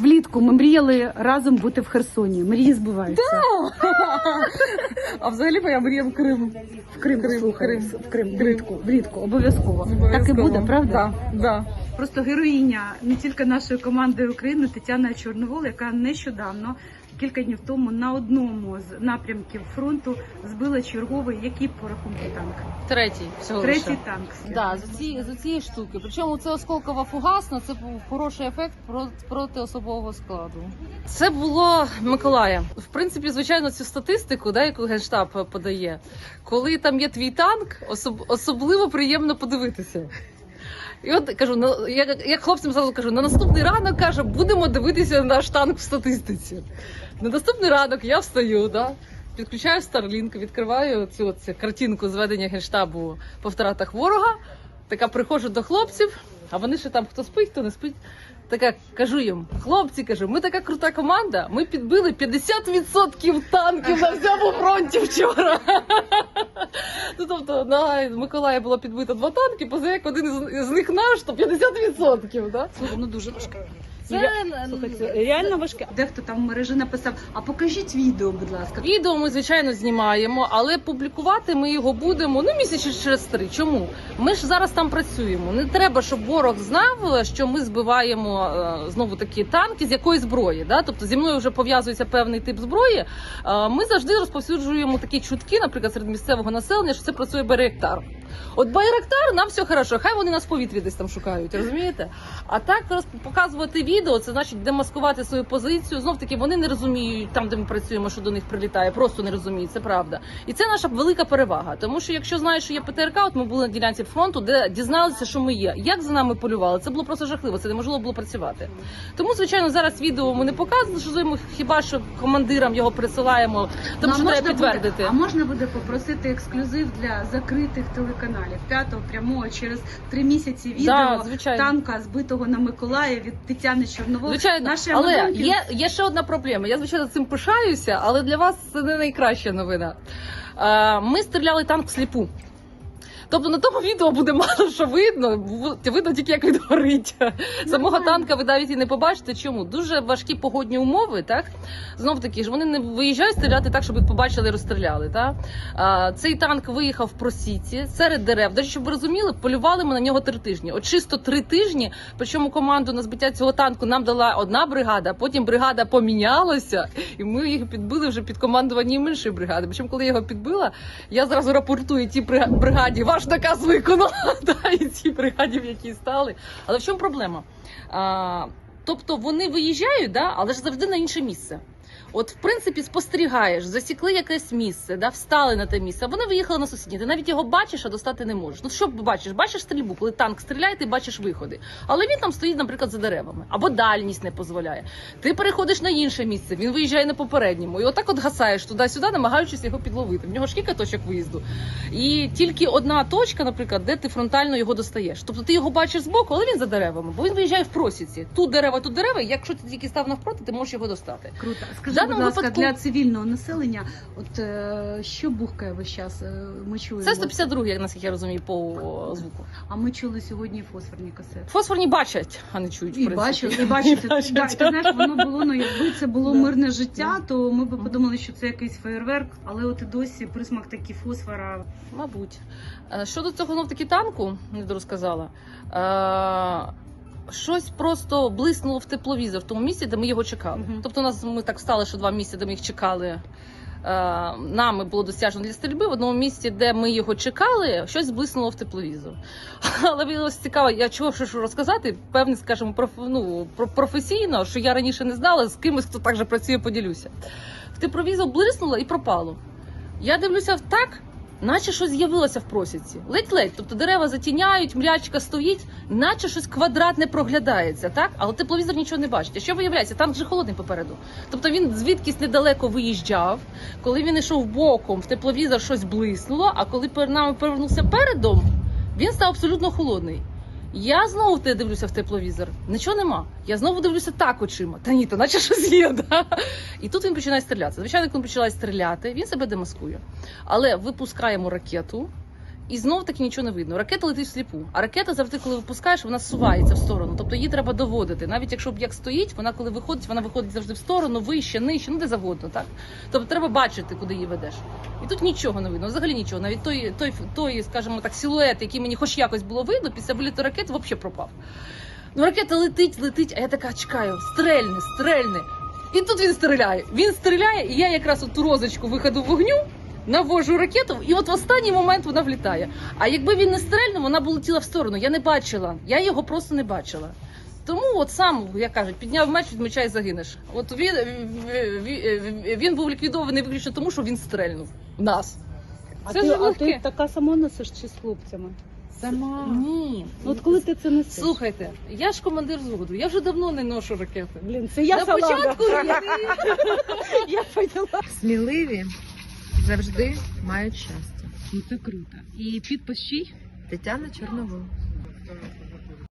Влітку ми мріяли разом бути в Херсоні. Мрії збуваються. А взагалі моя мрія в Крим. В Крим, Крим, слухай, Крим. в Крим, влітку, влітку, обов'язково. Так і буде, правда? Да, да. Просто героїня не тільки нашої команди України Тетяна Чорновол, яка нещодавно. Кілька днів тому на одному з напрямків фронту збила черговий, який по рахунку танк. Третій всього Третій лише. танк. Да, за ці за цієї штуки. Причому це осколкова фугасна, це був хороший ефект проти, проти особового складу. Це було Миколая. В принципі, звичайно, цю статистику, да, яку генштаб подає, коли там є твій танк, особ, особливо приємно подивитися. І от кажу, на як, як хлопцям зразу кажу, на наступний ранок каже, будемо дивитися наш танк в статистиці. На наступний ранок я встаю, да, підключаю Starlink, відкриваю цю, цю картинку зведення генштабу по втратах ворога. Така приходжу до хлопців, а вони ще там хто спить, хто не спить. Така кажу їм, хлопці, кажу, ми така крута команда. Ми підбили 50% танків на всьому фронті вчора. Тобто на Миколаї було підбито два танки, поза як один із, них наш, то 50%. Да? Слухай, ну дуже важке. Це Слухай, це реально важке. Дехто там в мережі написав: а покажіть відео, будь ласка. Відео ми звичайно знімаємо, але публікувати ми його будемо ну місяці через три. Чому? Ми ж зараз там працюємо. Не треба, щоб ворог знав, що ми збиваємо е, знову такі танки з якої зброї. Да? Тобто зі мною вже пов'язується певний тип зброї. Е, Ми завжди розповсюджуємо такі чутки, наприклад, серед місцевого населення, що це працює Байрактар. От Байрактар нам все хорошо, хай вони нас в повітрі десь там шукають, розумієте? А так показувати відео, це значить демаскувати свою позицію. Знов таки вони не розуміють там, де ми працюємо, що до них прилітає, просто не розуміють, це правда. І це наша велика перевага. Тому що якщо знаєш, що є ПТРК, от ми були на ділянці фронту, де дізналися, що ми є. Як за нами полювали? Це було просто жахливо, це неможливо було працювати. Тому, звичайно, зараз відео ми не показуємо, хіба що командирам його присилаємо, тому Ну, що треба підтвердити. Буде, а можна буде попросити ексклюзив для закритих телеканалів п'ятого прямого через три місяці відео Да, звичайно. танка збитого на Миколаї від Тетяни Чорнової. Звичайно, Наші але амазонки- є, є ще одна проблема. Я звичайно цим пишаюся, але для вас це не найкраща новина. Е, Ми стріляли танк всліпу. Тобто на тому відео буде мало що видно, видно тільки як він горить. Самого танка ви навіть і не побачите. Чому? Дуже важкі погодні умови, так? Знов таки ж вони не виїжджають стріляти так, щоб їх побачили і розстріляли. Так? А, цей танк виїхав в просіці серед дерев. До речі, щоб ви розуміли, полювали ми на нього три тижні. От чисто три тижні. Причому команду на збиття цього танку нам дала одна бригада, потім бригада помінялася, і ми їх підбили вже під командуванням іншої бригади. Причому, коли я його підбила, я зразу рапортую брига- бригаді, ваш наказ виконала, та, і ці бригадів, які стали. Але в чому проблема? А, тобто вони виїжджають, да, але ж завжди на інше місце. От, в принципі, спостерігаєш, засікли якесь місце, да, встали на те місце, а вони виїхали на сусіднє. Ти навіть його бачиш, а достати не можеш. Ну що бачиш? Бачиш стрільбу, коли танк стріляє, ти бачиш виходи. Але він там стоїть, наприклад, за деревами, або дальність не дозволяє. Ти переходиш на інше місце, він виїжджає на попередньому. І отак от гасаєш туди-сюди, намагаючись його підловити. В нього ж кілька точок виїзду. І тільки одна точка, наприклад, де ти фронтально його достаєш. Тобто ти його бачиш збоку, але він за деревами, бо він виїжджає в просіці. Тут дерева, тут дерева. Якщо ти тільки став навпроти, ти можеш його достати. Круто. Скажи, будь ласка, випадку- для цивільного населення, от е, що бухкає весь час? Е, Ми чуємо. Це 152, як наскільки я розумію, по о, звуку. А ми чули сьогодні фосфорні касети. Фосфорні бачать, а не чують. в І принципі. бачу, і бачите, бачать. да, ти знаєш, воно було, ну якби це було Да. мирне життя, то ми б подумали, що це якийсь феєрверк, але от і досі присмак такий фосфора. Мабуть. Е, Щодо цього знов таки танку, не дорозказала. Е, Щось просто блиснуло в тепловізор в тому місці, де ми його чекали. Мгм. Тобто, у нас ми так стали, що два місця, де ми їх чекали. е, Нами було досяжно для стрільби. В одному місці, де ми його чекали, щось блиснуло в тепловізор. Але виявилося цікаво, я чого що, розказати, певне, скажімо, проф, ну, про- професійно, що я раніше не знала, з кимось, хто так же працює, поділюся. В тепловізор блиснуло і пропало. Я дивлюся так, наче щось з'явилося в просіці. Ледь-ледь. Тобто дерева затіняють, мрячка стоїть, наче щось квадратне проглядається, так? Але тепловізор нічого не бачить. А що виявляється? Танк вже холодний попереду. Тобто він звідкись недалеко виїжджав. Коли він йшов боком, в тепловізор щось блиснуло, а коли нами повернувся передом, він став абсолютно холодний. Я знову те дивлюся в тепловізор. Нічого нема. Я знову дивлюся так очима. Та ні, то наче щось є. Да? І тут він починає стріляти. Звичайно, коли він починає стріляти, він себе демаскує. Але випускаємо ракету, І знов таки нічого не видно. Ракета летить всліпу. А ракета завжди, коли випускаєш, вона зсувається в сторону. Тобто її треба доводити. Навіть якщо об'єкт стоїть, вона коли виходить, вона виходить завжди в сторону, вище, нижче, ну де завгодно, так? Тобто треба бачити, куди її ведеш. І тут нічого не видно, взагалі нічого. Навіть той, той, той, скажімо так, силует, який мені хоч якось було видно, після виліту ракети взагалі пропав. Ну, ракета летить, летить, а я така чекаю, стрельне, стрельне. І тут він стріляє. Він стріляє, і я якраз от ту розочку виходу вогню навожу ракету, і от в останній момент вона влітає. А якби він не стрельнув, вона б летіла в сторону. Я не бачила. Я його просто не бачила. Тому от сам, як кажуть, підняв меч, від меча і загинеш. От він, він, він був ліквідований виключно тому, що він стрельнув в нас. А Це ти, ж а ти така сама носиш чи з хлопцями? Сама. Ні. Ну, От коли ти це несеш? Слухайте, я ж командир взводу, я вже давно не ношу ракети. Блін, це я На салага. початку Я поняла. Сміливі завжди мають щастя. Ну це круто. І підпис чий? Тетяна Чорновол.